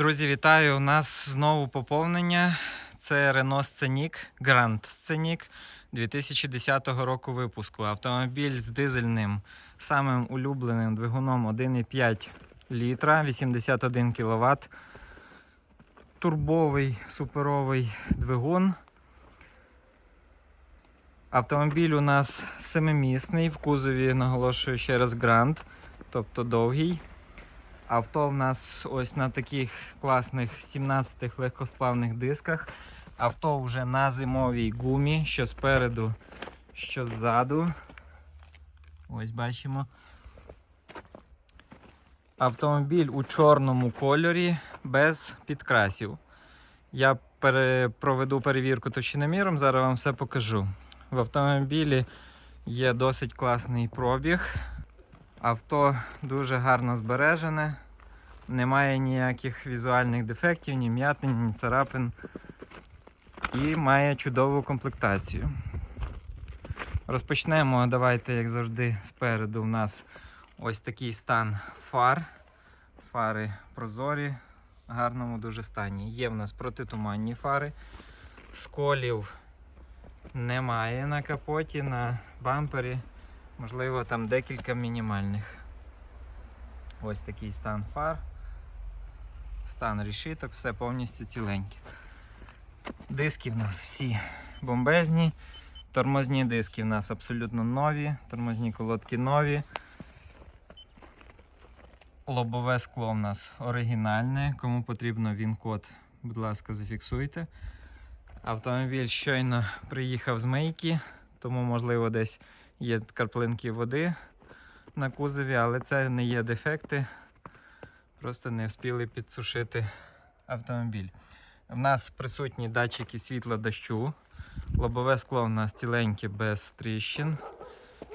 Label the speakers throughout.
Speaker 1: Друзі, вітаю! У нас знову поповнення. Це Renault Scenic, Grand Scenic 2010 року випуску. Автомобіль з дизельним, самим улюбленим двигуном 1,5 літра, 81 кВт. Турбовий суперовий двигун. Автомобіль у нас семимісний, в кузові наголошую ще раз Grand, тобто довгий. Авто в нас ось на таких класних 17 легкосплавних дисках. Авто вже на зимовій гумі, що спереду, що ззаду. Ось бачимо. Автомобіль у чорному кольорі без підкрасів. Я пере... проведу перевірку товщиноміром, зараз вам все покажу. В автомобілі є досить класний пробіг. Авто дуже гарно збережене, немає ніяких візуальних дефектів, ні м'ятин, ні царапин. І має чудову комплектацію. Розпочнемо, давайте, як завжди, спереду у нас ось такий стан фар. Фари прозорі, в гарному дуже стані. Є в нас протитуманні фари, сколів немає на капоті, на бампері. Можливо, там декілька мінімальних. Ось такий стан фар. Стан рішиток, все повністю ціленьке. Диски в нас всі бомбезні. Тормозні диски в нас абсолютно нові, тормозні колодки нові. Лобове скло в нас оригінальне. Кому потрібно він-код, будь ласка, зафіксуйте. Автомобіль щойно приїхав з мийки, тому, можливо, десь є карплинки води на кузові, але це не є дефекти. Просто не встигли підсушити автомобіль. В нас присутні датчики світла дощу. Лобове скло у нас ціленьке без тріщин.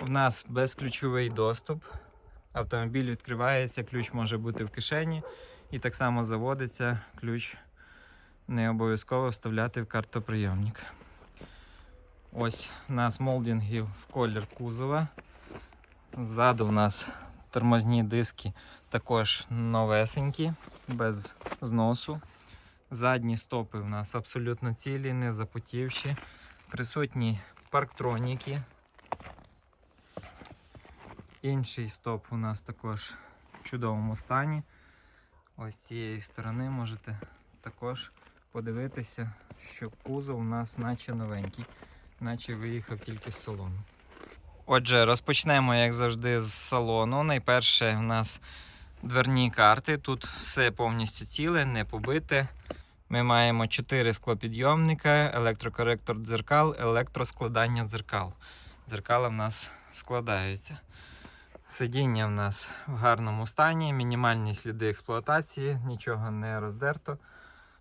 Speaker 1: У нас безключовий доступ. Автомобіль відкривається, ключ може бути в кишені і так само заводиться. Ключ не обов'язково вставляти в картоприйомник. Ось у нас молдингів в колір кузова. Ззаду у нас тормозні диски також новесенькі, без зносу. Задні стопи у нас абсолютно цілі, не запотівші. Присутні парктроніки. Інший стоп у нас також в чудовому стані. Ось з цієї сторони можете також подивитися, що кузов у нас наче новенький, наче виїхав тільки з салону. Отже, розпочнемо, як завжди, з салону. Найперше у нас дверні карти. Тут все повністю ціле, не побите. Ми маємо 4 склопідйомника, електрокоректор дзеркал, електроскладання дзеркал. Дзеркала в нас складаються. Сидіння в нас в гарному стані, мінімальні сліди експлуатації, нічого не роздерто,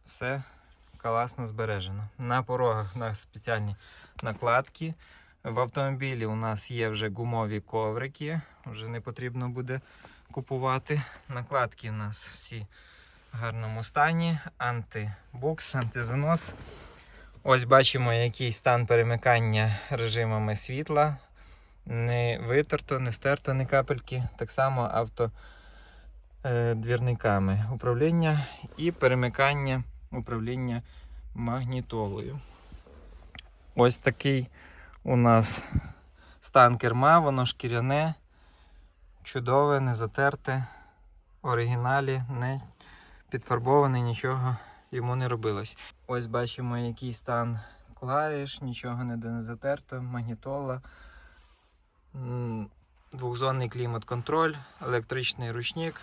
Speaker 1: все класно збережено. На порогах у нас спеціальні накладки. В автомобілі у нас є вже гумові коврики, вже не потрібно буде купувати. Накладки у нас всі в гарному стані, антибукс, антизанос. Ось бачимо, який стан перемикання режимами світла. Не витерто, не стерто, ні капельки. Так само автодвірниками управління і перемикання управління магнітолою. Ось такий у нас стан керма, воно шкіряне, чудове, не затерте, в оригіналі, не підфарбоване, нічого йому не робилось. Ось бачимо, який стан клавіш, нічого ніде не затерто, магнітола, двохзонний клімат-контроль, електричний ручник,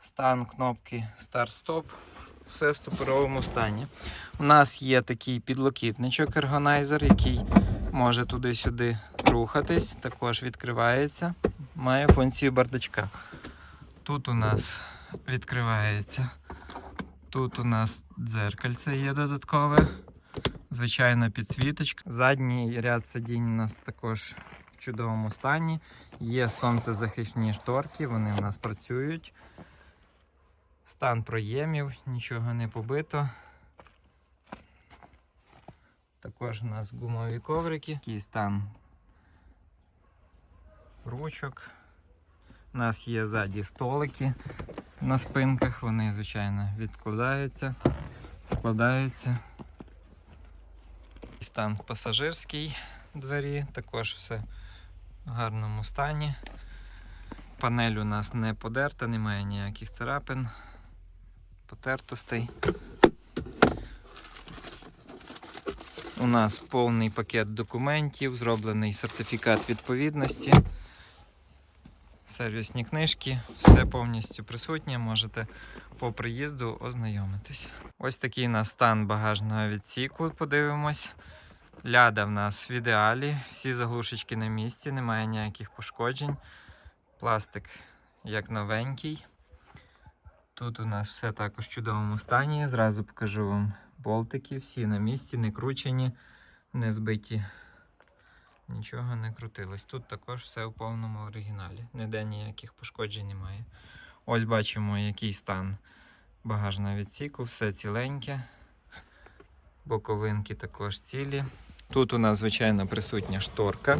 Speaker 1: стан кнопки старт-стоп. Все в суперовому стані. У нас є такий підлокітничок ергонайзер, який може туди-сюди рухатись, також відкривається. Має функцію бардачка. Тут у нас відкривається. Тут у нас дзеркальце є додаткове. Звичайна підсвіточка. Задній ряд сидінь у нас також в чудовому стані. Є сонцезахисні шторки, вони у нас працюють. Стан проємів, нічого не побито. Також у нас гумові коврики, такий стан ручок. У нас є ззаді столики. на спинках. Вони, звичайно, відкладаються, складаються. І Стан пасажирський двері, також все в гарному стані. Панель у нас не подерта, немає ніяких царапин, потертостей. У нас повний пакет документів, зроблений сертифікат відповідності. Сервісні книжки, все повністю присутнє, можете по приїзду ознайомитись. Ось такий у нас стан багажного відсіку, подивимось. Ляда в нас в ідеалі, всі заглушечки на місці, немає ніяких пошкоджень. Пластик як новенький. Тут у нас все також в чудовому стані. Зразу покажу вам болтики, всі на місці, не кручені, не збиті. Нічого не крутилось. Тут також все в повному оригіналі. Ніде ніяких пошкоджень немає. Ось бачимо, який стан багажного відсіку, все ціленьке. Боковинки також цілі. Тут у нас, звичайно, присутня шторка.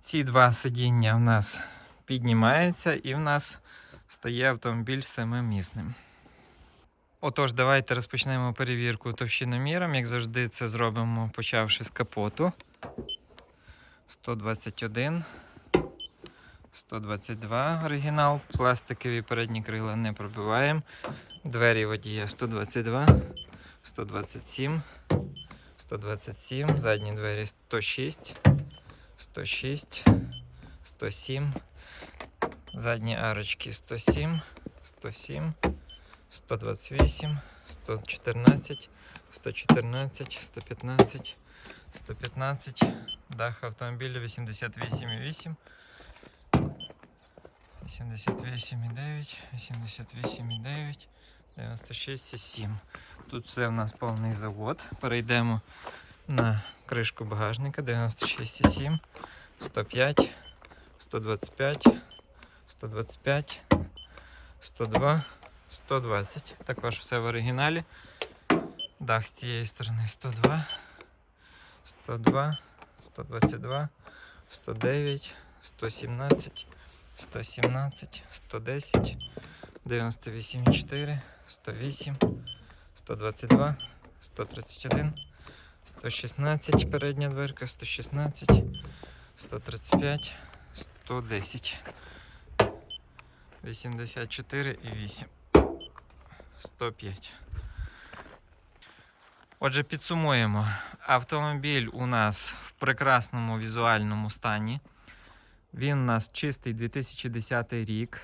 Speaker 1: Ці два сидіння в нас піднімаються і в нас стає автомобіль семимісним. Отож, давайте розпочнемо перевірку товщиноміром. Як завжди, це зробимо почавши з капоту. 121, 122 оригінал. Пластикові передні крила не пробиваємо. Двері водія 122, 127, 127, задні двері 106, 106, 107, задні арочки 107, 107. 128, 114, 114, 115, 115, дах автомобіля 88,8, 88,9, 88,9, 96,7. Тут все у нас повний завод. Перейдемо на кришку багажника 96,7, 105, 125, 125, 102. 120. Також все в оригіналі. Дах з цієї сторони 102, 102, 122, 109, 117, 117, 110, 98,4, 108, 122, 131, 116, передня дверка, 116, 135, 110, 84 і 8. 105. Отже, підсумуємо. Автомобіль у нас в прекрасному візуальному стані. Він у нас чистий 2010 рік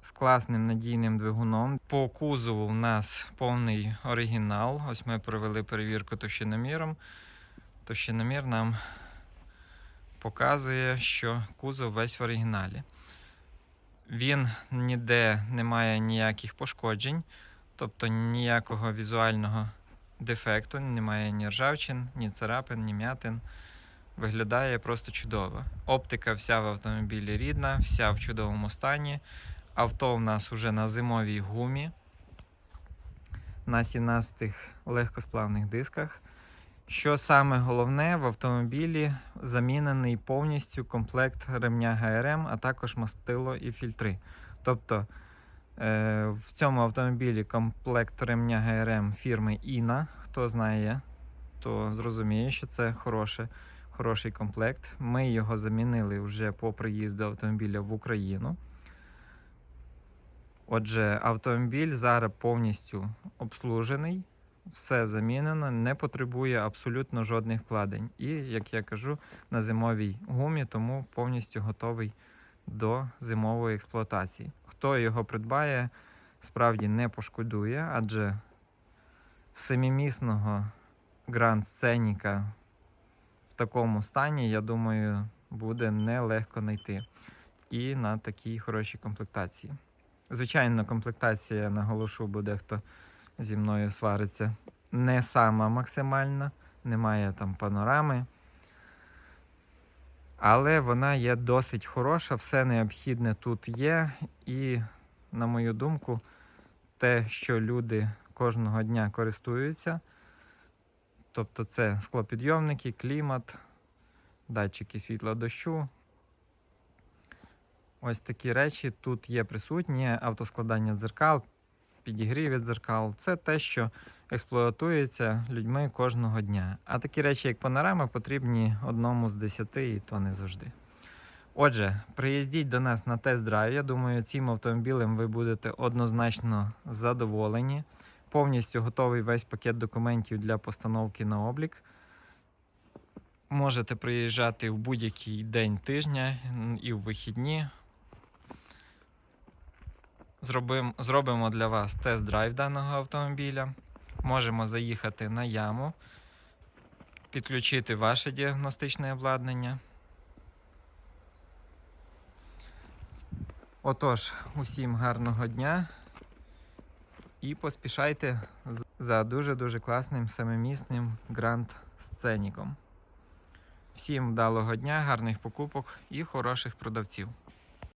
Speaker 1: з класним надійним двигуном. По кузову у нас повний оригінал. Ось ми провели перевірку товщиноміром. Товщиномір нам показує, що кузов весь в оригіналі. Він ніде не має ніяких пошкоджень, тобто ніякого візуального дефекту, немає ні ржавчин, ні царапин, ні м'ятин. Виглядає просто чудово. Оптика вся в автомобілі рідна, вся в чудовому стані. Авто в нас вже на зимовій гумі, на 17 легкосплавних дисках. Що саме головне, в автомобілі замінений повністю комплект ремня ГРМ, а також мастило і фільтри. Тобто е, в цьому автомобілі комплект ремня ГРМ фірми Іна. Хто знає, то зрозуміє, що це хороше, хороший комплект. Ми його замінили вже по приїзду автомобіля в Україну. Отже, автомобіль зараз повністю обслужений все замінено, не потребує абсолютно жодних вкладень. І, як я кажу, на зимовій гумі, тому повністю готовий до зимової експлуатації. Хто його придбає, справді не пошкодує, адже семимісного Grand Scenic в такому стані, я думаю, буде нелегко знайти. І на такій хорошій комплектації. Звичайно, комплектація, наголошу, буде хто зі мною свариться. Не сама максимальна, немає там панорами. Але вона є досить хороша, все необхідне тут є. І, на мою думку, те, що люди кожного дня користуються. Тобто це склопідйомники, клімат, датчики світла дощу. Ось такі речі тут є присутні: автоскладання дзеркал, підігрів від дзеркал. Це те, що експлуатується людьми кожного дня. А такі речі, як панорама, потрібні одному з десяти, і то не завжди. Отже, приїздіть до нас на тест-драйв. Я думаю, цим автомобілем ви будете однозначно задоволені. Повністю готовий весь пакет документів для постановки на облік. Можете приїжджати в будь-який день тижня і в вихідні. Зробим, зробимо для вас тест-драйв даного автомобіля. Можемо заїхати на яму, підключити ваше діагностичне обладнання. Отож, усім гарного дня і поспішайте за дуже-дуже класним семимісним Grand Сценіком. Всім вдалого дня, гарних покупок і хороших продавців.